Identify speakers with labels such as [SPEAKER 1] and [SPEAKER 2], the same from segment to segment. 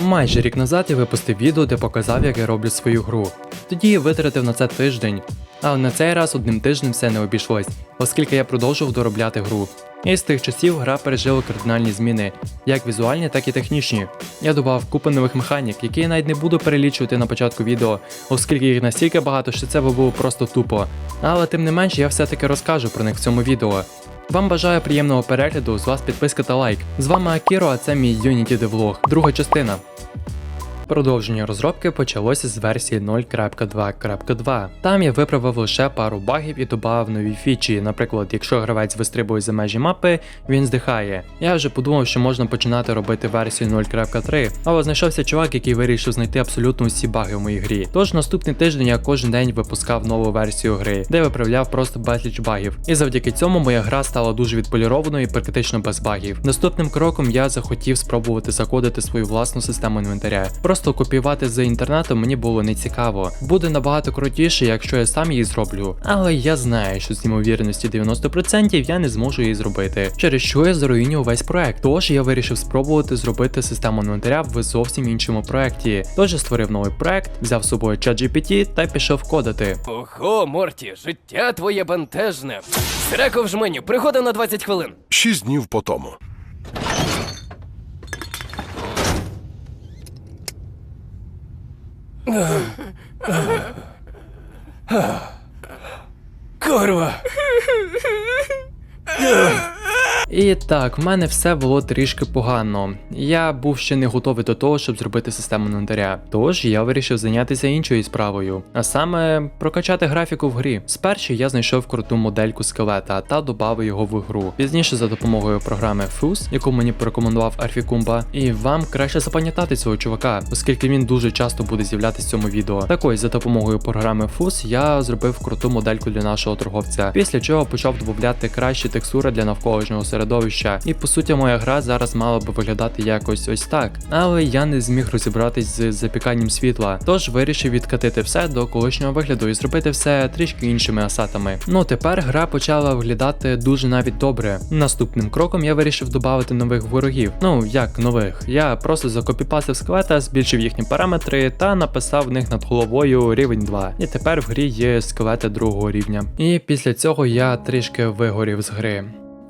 [SPEAKER 1] Майже рік назад я випустив відео, де показав, як я роблю свою гру. Тоді я витратив на це тиждень. Але на цей раз одним тижнем все не обійшлось, оскільки я продовжував доробляти гру. І з тих часів гра пережила кардинальні зміни, як візуальні, так і технічні. Я додав купу нових механік, які я навіть не буду перелічувати на початку відео, оскільки їх настільки багато, що це би було просто тупо. Але тим не менше я все-таки розкажу про них в цьому відео. Вам бажаю приємного перегляду, з вас підписка та лайк. З вами Акіро, а це мій Unity Devlog, друга частина. Продовження розробки почалося з версії 0.2.2. Там я виправив лише пару багів і додав нові фічі. Наприклад, якщо гравець вистрибує за межі мапи, він здихає. Я вже подумав, що можна починати робити версію 0.3, але знайшовся чувак, який вирішив знайти абсолютно усі баги в моїй грі. Тож наступний тиждень я кожен день випускав нову версію гри, де виправляв просто безліч багів. І завдяки цьому моя гра стала дуже відполірованою і практично без багів. Наступним кроком я захотів спробувати закодити свою власну систему інвентаря. Просто копіювати з інтернету мені було не цікаво. Буде набагато крутіше, якщо я сам її зроблю. Але я знаю, що з ймовірності 90% я не зможу її зробити, через що я заруйню весь проект. Тож я вирішив спробувати зробити систему інвентаря в зовсім іншому проекті. Тож я створив новий проект, взяв з собою ChatGPT та пішов кодити.
[SPEAKER 2] Ого, Морті, життя твоє бентежне. Срако в жменю, пригода на 20 хвилин.
[SPEAKER 3] Шість днів по тому.
[SPEAKER 2] Курва.
[SPEAKER 1] І так, в мене все було трішки погано. Я був ще не готовий до того, щоб зробити систему інвентаря. Тож я вирішив зайнятися іншою справою, а саме прокачати графіку в грі. Спершу я знайшов круту модельку скелета та додав його в гру. Пізніше за допомогою програми Fuse, яку мені порекомендував Арфікумба, і вам краще запам'ятати цього чувака, оскільки він дуже часто буде з'являтися в цьому відео. Так ось за допомогою програми Fuse я зробив круту модельку для нашого торговця, після чого почав додати кращі текстури для навколишнього середовища. І по суті, моя гра зараз мала би виглядати якось ось так. Але я не зміг розібратись з запіканням світла, тож вирішив відкатити все до колишнього вигляду і зробити все трішки іншими асетами. Ну тепер гра почала виглядати дуже навіть добре. Наступним кроком я вирішив додати нових ворогів. Ну як нових, я просто закопіпасив скелета, збільшив їхні параметри та написав в них над головою рівень 2. І тепер в грі є скелети другого рівня. І після цього я трішки вигорів з гри.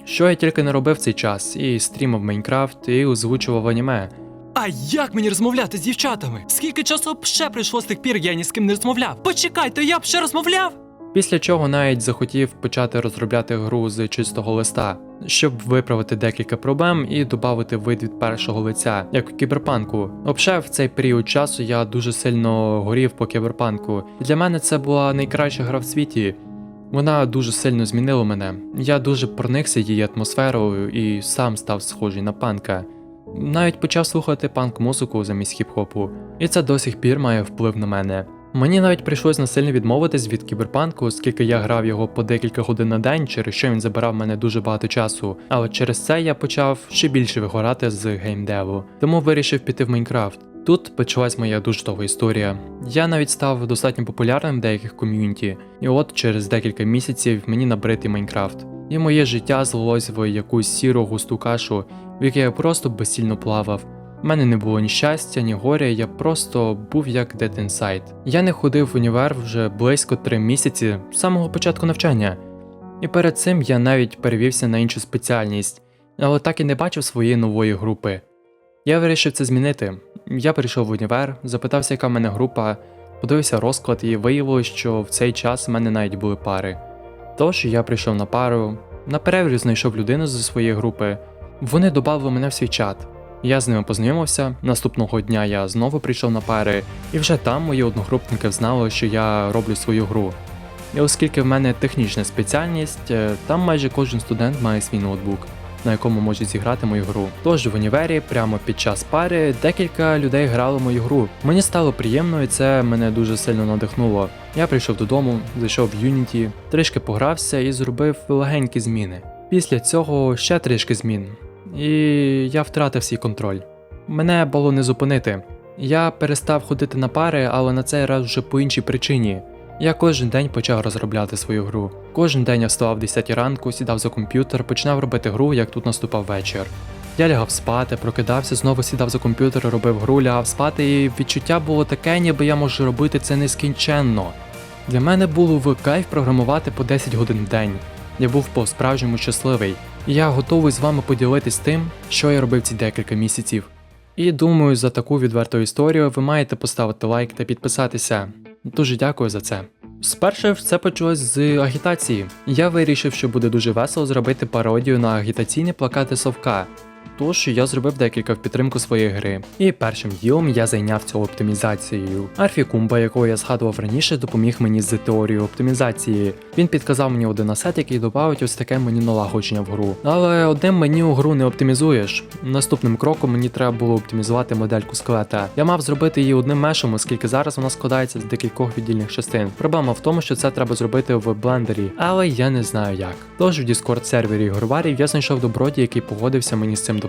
[SPEAKER 1] Що я тільки не робив в цей час, і стрімав Майнкрафт, і озвучував аніме.
[SPEAKER 4] А як мені розмовляти з дівчатами? Скільки часу б ще прийшло з тих пір, я ні з ким не розмовляв? Почекайте, я б ще розмовляв?
[SPEAKER 1] Після чого навіть захотів почати розробляти гру з чистого листа, щоб виправити декілька проблем і додати вид від першого лиця, як у кіберпанку. Взагалі, в цей період часу я дуже сильно горів по кіберпанку. Для мене це була найкраща гра в світі. Вона дуже сильно змінила мене. Я дуже проникся її атмосферою і сам став схожий на панка. Навіть почав слухати панк-музику замість хіп-хопу, і це до сих пір має вплив на мене. Мені навіть прийшлось насильно відмовитись від кіберпанку, оскільки я грав його по декілька годин на день, через що він забирав мене дуже багато часу. Але через це я почав ще більше вигорати з геймдеву, тому вирішив піти в Майнкрафт. Тут почалась моя дуже довга історія. Я навіть став достатньо популярним в деяких ком'юніті, і от через декілька місяців мені набрити Майнкрафт. І моє життя злилось в якусь сіру густу кашу, в якій я просто безсильно плавав. У мене не було ні щастя, ні горя, я просто був як Dead Inside. Я не ходив в універ вже близько три місяці з самого початку навчання. І перед цим я навіть перевівся на іншу спеціальність, але так і не бачив своєї нової групи. Я вирішив це змінити. Я прийшов в універ, запитався, яка в мене група, подивився розклад і виявилось, що в цей час в мене навіть були пари. Тож я прийшов на пару, на перерві знайшов людину зі своєї групи. Вони додали мене в свій чат. Я з ними познайомився. Наступного дня я знову прийшов на пари, і вже там мої одногрупники знали, що я роблю свою гру. І оскільки в мене технічна спеціальність, е, там майже кожен студент має свій ноутбук, на якому можуть зіграти мою гру. Тож в універі, прямо під час пари, декілька людей грали мою гру. Мені стало приємно, і це мене дуже сильно надихнуло. Я прийшов додому, зайшов в Unity, трішки погрався і зробив легенькі зміни. Після цього ще трішки змін, і я втратив свій контроль. Мене було не зупинити. Я перестав ходити на пари, але на цей раз вже по іншій причині. Я кожен день почав розробляти свою гру. Кожен день я вставав в 10 ранку, сідав за комп'ютер, починав робити гру, як тут наступав вечір. Я лягав спати, прокидався, знову сідав за комп'ютер, робив гру, лягав спати, і відчуття було таке, ніби я можу робити це нескінченно. Для мене було в кайф програмувати по 10 годин в день. Я був по-справжньому щасливий, і я готовий з вами поділитись тим, що я робив ці декілька місяців. І думаю, за таку відверту історію ви маєте поставити лайк та підписатися. Дуже дякую за це. Спершу все почалось з агітації. Я вирішив, що буде дуже весело зробити пародію на агітаційні плакати Совка. Тож я зробив декілька в підтримку своєї гри. І першим ділом я зайняв цю оптимізацією. Арфі Кумба, якого я згадував раніше, допоміг мені з теорією оптимізації. Він підказав мені один асет, який додавить ось таке мені налагодження в гру. Але одним меню гру не оптимізуєш. Наступним кроком мені треба було оптимізувати модельку скелета. Я мав зробити її одним мешем, оскільки зараз вона складається з декількох віддільних частин. Проблема в тому, що це треба зробити в блендері, але я не знаю як. Тож в Discord сервері ігроварів я знайшов добродій, який погодився мені з цим допомогти.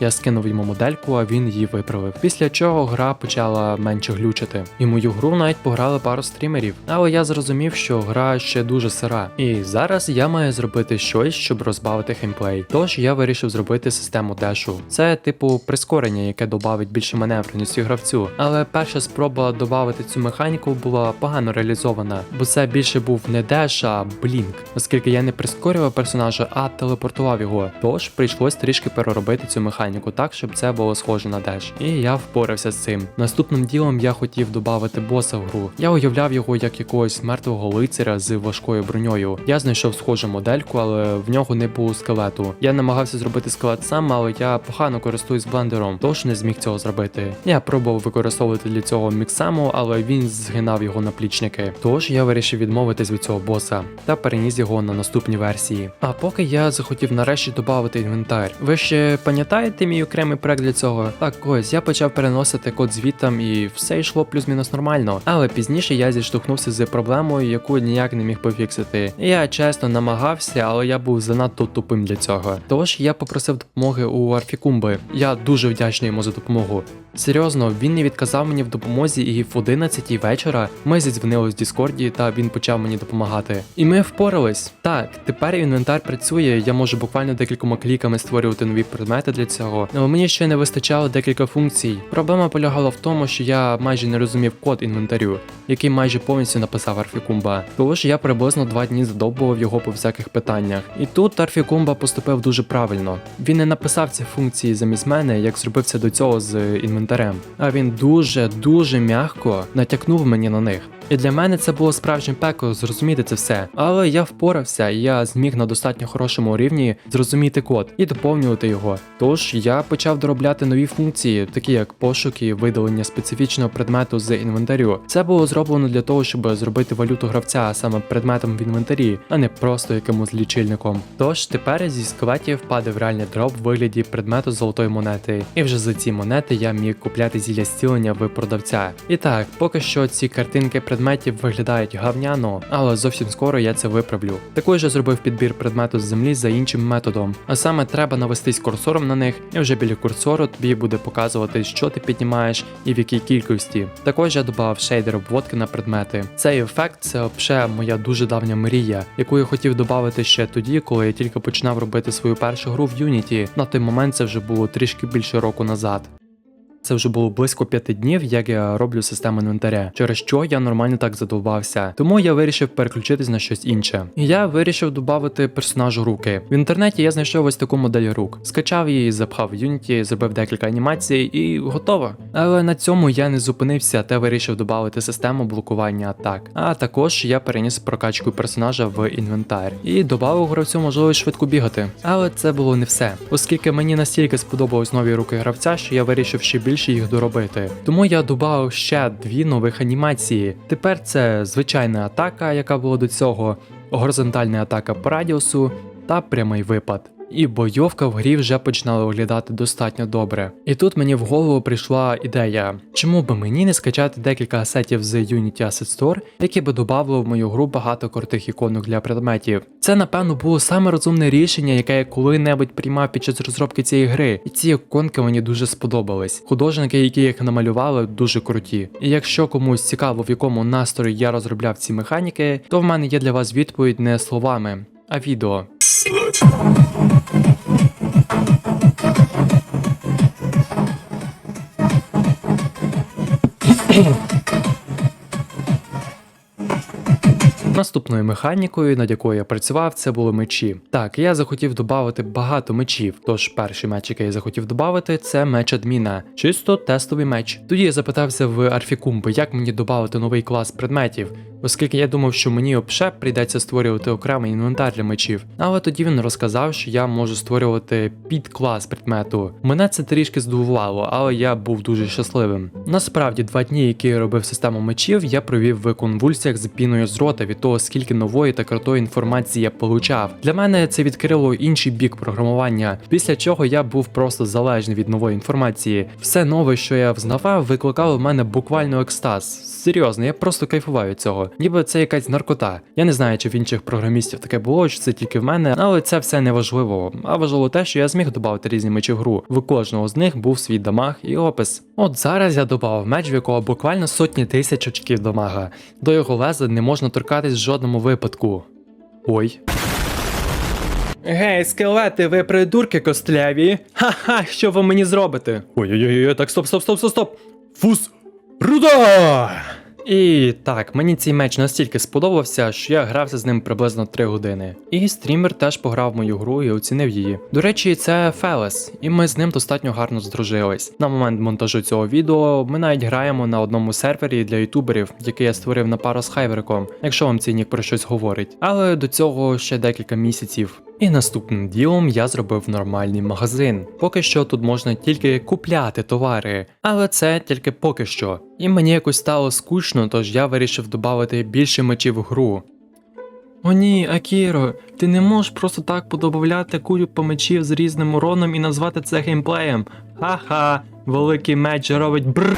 [SPEAKER 1] Я скинув йому модельку, а він її виправив. Після чого гра почала менше глючити. І мою гру навіть пограли пару стрімерів. Але я зрозумів, що гра ще дуже сира. І зараз я маю зробити щось, щоб розбавити геймплей. Тож я вирішив зробити систему дешу. Це типу прискорення, яке додавить більше маневреності гравцю. Але перша спроба додати цю механіку була погано реалізована, бо це більше був не деш, а блінк, оскільки я не прискорював персонажа, а телепортував його. Тож прийшлось трішки переробити цю механіку так, щоб це було схоже на деш. І я впорався з цим. Наступним ділом я хотів додати боса в гру. Я уявляв його як якогось мертвого лицаря з важкою броньою. Я знайшов схожу модельку, але в нього не було скелету. Я намагався зробити скелет сам, але я погано користуюсь блендером, тож не зміг цього зробити. Я пробував використовувати для цього міксаму, але він згинав його наплічники. Тож я вирішив відмовитись від цього боса та переніс його на наступні версії. А поки я захотів нарешті додати інвентар. Ви ще пам'ятаєте мій окремий проект для цього? Так ось я почав переносити код звітам і все йшло плюс-мінус нормально. Але пізніше я зіштовхнувся з проблемою, яку ніяк не міг пофіксити. Я чесно намагався, але я був занадто тупим для цього. Тож я попросив допомоги у Арфікумби. Я дуже вдячний йому за допомогу. Серйозно, він не відказав мені в допомозі, і в 11 вечора ми зідзвонили з Діскорді, та він почав мені допомагати. І ми впорались. Так, тепер інвентар працює, я можу буквально декількома кліками створювати нові предмети для цього. Але мені ще не вистачало декілька функцій. Проблема полягала в тому, що я майже не розумів код інвентарю, який майже повністю написав Арфікумба. Тож я приблизно два дні задовбував його по всяких питаннях. І тут Арфікумба поступив дуже правильно. Він не написав ці функції замість мене, як зробив це до цього з інвентарем. А він дуже дуже м'яко натякнув мені на них. І для мене це було справжнім пекло зрозуміти це все. Але я впорався, і я зміг на достатньо хорошому рівні зрозуміти код і доповнювати його. Тож я почав доробляти нові функції, такі як пошук і видалення специфічного предмету з інвентарю. Це було зроблено для того, щоб зробити валюту гравця саме предметом в інвентарі, а не просто якимось лічильником. Тож тепер зі скелетів впаде в реальний дроп в вигляді предмету золотої монети. І вже за ці монети я міг купляти зілля зцілення в продавця. І так, поки що ці картинки предметів виглядають гавняно, але зовсім скоро я це виправлю. Також я зробив підбір предмету з землі за іншим методом. А саме треба навестись курсором на них, і вже біля курсору тобі буде показувати, що ти піднімаєш і в якій кількості. Також я додав шейдер обводки на предмети. Цей ефект це взагалі моя дуже давня мрія, яку я хотів додати ще тоді, коли я тільки починав робити свою першу гру в Unity. На той момент це вже було трішки більше року назад. Це вже було близько п'яти днів, як я роблю систему інвентаря, через що я нормально так задовбався. Тому я вирішив переключитись на щось інше. І я вирішив додати персонажу руки. В інтернеті я знайшов ось таку модель рук, скачав її, запхав в Unity, зробив декілька анімацій і готово. Але на цьому я не зупинився та вирішив додати систему блокування атак. А також я переніс прокачку персонажа в інвентар і додав гравцю можливість швидко бігати. Але це було не все, оскільки мені настільки сподобались нові руки гравця, що я вирішив ще більше їх доробити. Тому я додав ще дві нових анімації. Тепер це звичайна атака, яка була до цього, горизонтальна атака по радіусу та прямий випад. І бойовка в грі вже починала виглядати достатньо добре. І тут мені в голову прийшла ідея, чому би мені не скачати декілька асетів з Unity Asset Store, які би додавали в мою гру багато крутих іконок для предметів. Це, напевно, було саме розумне рішення, яке я коли-небудь приймав під час розробки цієї гри. І ці іконки мені дуже сподобались. Художники, які їх намалювали, дуже круті. І якщо комусь цікаво, в якому настрої я розробляв ці механіки, то в мене є для вас відповідь не словами, а відео. Наступною механікою, над якою я працював, це були мечі. Так, я захотів додати багато мечів. Тож перший меч, який я захотів додати, це меч адміна, чисто тестовий меч. Тоді я запитався в Арфікумби, як мені додати новий клас предметів, оскільки я думав, що мені обше прийдеться створювати окремий інвентар для мечів. Але тоді він розказав, що я можу створювати підклас предмету. Мене це трішки здивувало, але я був дуже щасливим. Насправді, два дні, які я робив систему мечів, я провів в конвульсіях з піною з рота від того, скільки нової та крутої інформації я получав. Для мене це відкрило інший бік програмування, після чого я був просто залежний від нової інформації. Все нове, що я взнавав, викликало в мене буквально екстаз. Серйозно, я просто кайфував від цього. Ніби це якась наркота. Я не знаю, чи в інших програмістів таке було, чи це тільки в мене, але це все не важливо. А важливо те, що я зміг додати різні мечі в гру. В кожного з них був свій дамаг і опис. От зараз я додав меч, в якого буквально сотні тисяч очків дамага. До його леза не можна торкатись в жодному випадку. Ой. Гей, скелети, ви придурки костляві. Ха-ха, що ви мені зробите? Ой-ой-ой, так стоп, стоп, стоп, стоп, стоп. Фус. Руда! І так, мені цей меч настільки сподобався, що я грався з ним приблизно 3 години. І стрімер теж пограв мою гру і оцінив її. До речі, це Фелес, і ми з ним достатньо гарно здружились. На момент монтажу цього відео ми навіть граємо на одному сервері для ютуберів, який я створив на пару з Хайвериком, якщо вам цей про щось говорить. Але до цього ще декілька місяців. І наступним ділом я зробив нормальний магазин. Поки що тут можна тільки купляти товари, але це тільки поки що. І мені якось стало скучно, тож я вирішив додати більше мечів в гру. О ні, Акіро, ти не можеш просто так подобавляти купу мечів з різним уроном і назвати це геймплеєм. Ха-ха, великий меч робить бррр.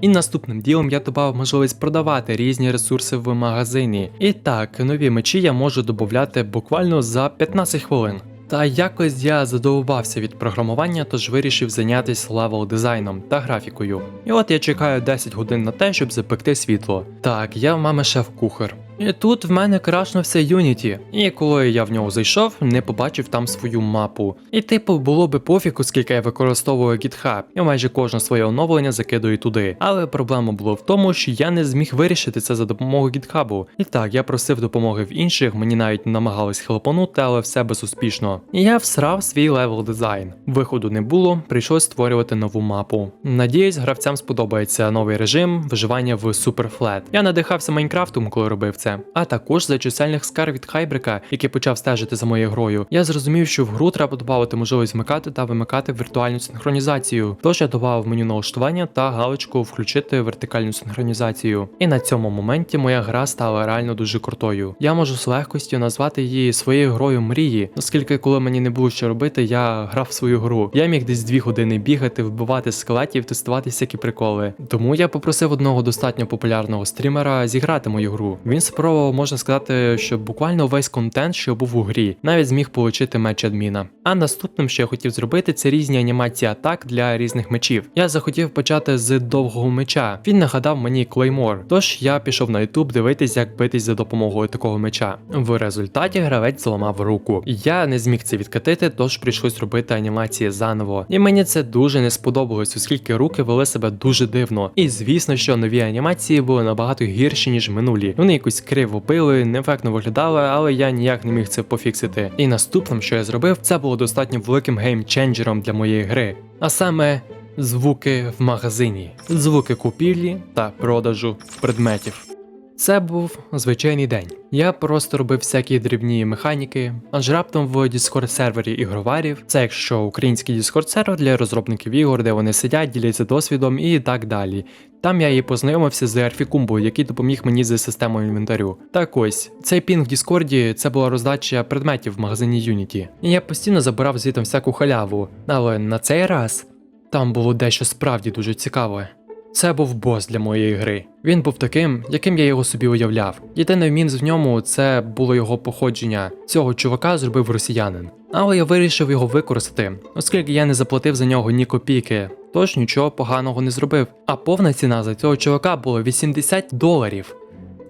[SPEAKER 1] І наступним ділом я додав можливість продавати різні ресурси в магазині. І так, нові мечі я можу додати буквально за 15 хвилин. Та якось я задовбався від програмування, тож вирішив зайнятися левел дизайном та графікою. І от я чекаю 10 годин на те, щоб запекти світло. Так, я в мами шеф-кухар. І тут в мене крашнувся Unity. І коли я в нього зайшов, не побачив там свою мапу. І типу було би пофіг, оскільки я використовую GitHub, і майже кожне своє оновлення закидую туди. Але проблема була в тому, що я не зміг вирішити це за допомогою GitHub. І так, я просив допомоги в інших, мені навіть намагались хелпанути, але все безуспішно. І я всрав свій левел дизайн. Виходу не було, прийшлось створювати нову мапу. Надіюсь, гравцям сподобається новий режим виживання в Superflat. Я надихався Майнкрафтом, коли робив це. А також за чисельних скарг від Хайбрика, який почав стежити за моєю грою. Я зрозумів, що в гру треба додати можливість вмикати та вимикати віртуальну синхронізацію. Тож я додав меню налаштування та галочку включити вертикальну синхронізацію. І на цьому моменті моя гра стала реально дуже крутою. Я можу з легкостю назвати її своєю грою мрії, оскільки коли мені не було що робити, я грав свою гру. Я міг десь дві години бігати, вбивати скелетів, тестувати всякі приколи. Тому я попросив одного достатньо популярного стрімера зіграти мою гру. Він спробував, можна сказати, що буквально весь контент, що був у грі, навіть зміг отримати меч адміна. А наступним, що я хотів зробити, це різні анімації атак для різних мечів. Я захотів почати з довгого меча. Він нагадав мені Claymore, тож я пішов на YouTube дивитись, як битись за допомогою такого меча. В результаті гравець зламав руку. Я не зміг це відкатити, тож прийшлось робити анімації заново. І мені це дуже не сподобалось, оскільки руки вели себе дуже дивно. І звісно, що нові анімації були набагато гірші, ніж минулі. Вони якось криво били, неефектно виглядали, але я ніяк не міг це пофіксити. І наступним, що я зробив, це було достатньо великим геймченджером для моєї гри. А саме звуки в магазині, звуки купівлі та продажу предметів. Це був звичайний день. Я просто робив всякі дрібні механіки, аж раптом в Discord сервері ігроварів, це якщо український Discord сервер для розробників ігор, де вони сидять, діляться досвідом і так далі. Там я і познайомився з Арфікумбою, який допоміг мені з системою інвентарю. Так ось, цей пінг в Діскорді це була роздача предметів в магазині Unity. І я постійно забирав звітом всяку халяву, але на цей раз там було дещо справді дуже цікаве. Це був бос для моєї гри. Він був таким, яким я його собі уявляв. Єдиний мінус в ньому це було його походження. Цього чувака зробив росіянин. Але я вирішив його використати, оскільки я не заплатив за нього ні копійки, тож нічого поганого не зробив. А повна ціна за цього чувака була 80 доларів.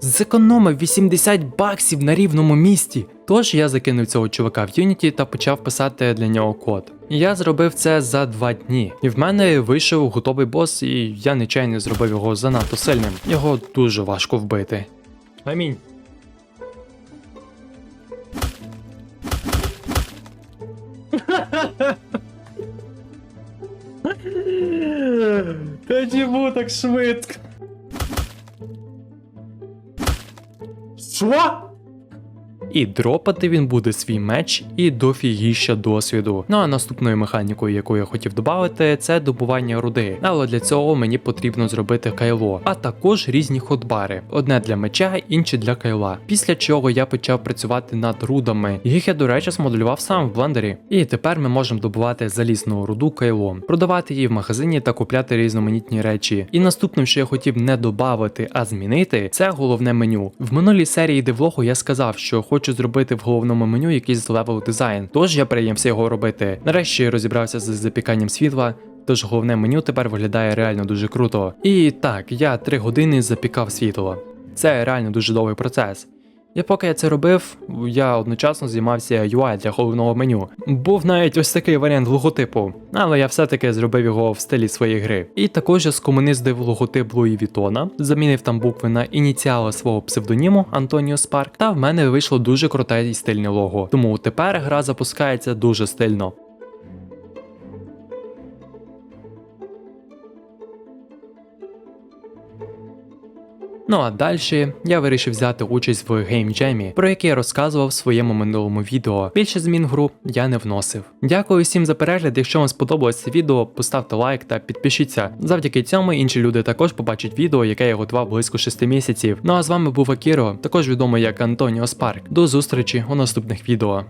[SPEAKER 1] Зекономив 80 баксів на рівному місті. Тож я закинув цього чувака в Unity та почав писати для нього код. Я зробив це за два дні, і в мене вийшов готовий бос, і я нечайно зробив його занадто сильним. Його дуже важко вбити. Амінь. Та чому так швидко? Що? І дропати він буде свій меч і дофігіща досвіду. Ну а наступною механікою, яку я хотів додати, це добування руди. Але для цього мені потрібно зробити кайло, а також різні ходбари: одне для меча, інше для кайла. Після чого я почав працювати над рудами. Їх я, до речі, змоделював сам в блендері. І тепер ми можемо добувати залізну руду кайлом, продавати її в магазині та купляти різноманітні речі. І наступним, що я хотів не додати, а змінити, це головне меню. В минулій серії девлогу я сказав, що хочу зробити в головному меню якийсь левел дизайн. Тож я приємся його робити. Нарешті розібрався з запіканням світла. Тож головне меню тепер виглядає реально дуже круто. І так, я 3 години запікав світло. Це реально дуже довгий процес. І поки я це робив, я одночасно займався UI для головного меню. Був навіть ось такий варіант логотипу, але я все-таки зробив його в стилі своєї гри. І також я скомуниздив логотип Луї Вітона, замінив там букви на ініціали свого псевдоніму Антоніо Спарк, та в мене вийшло дуже круте і стильне лого. Тому тепер гра запускається дуже стильно. Ну а далі я вирішив взяти участь в геймджемі, про який я розказував в своєму минулому відео. Більше змін гру я не вносив. Дякую всім за перегляд. Якщо вам сподобалось це відео, поставте лайк та підпишіться. Завдяки цьому інші люди також побачать відео, яке я готував близько 6 місяців. Ну а з вами був Акіро, також відомий як Антоніо Спарк. До зустрічі у наступних відео.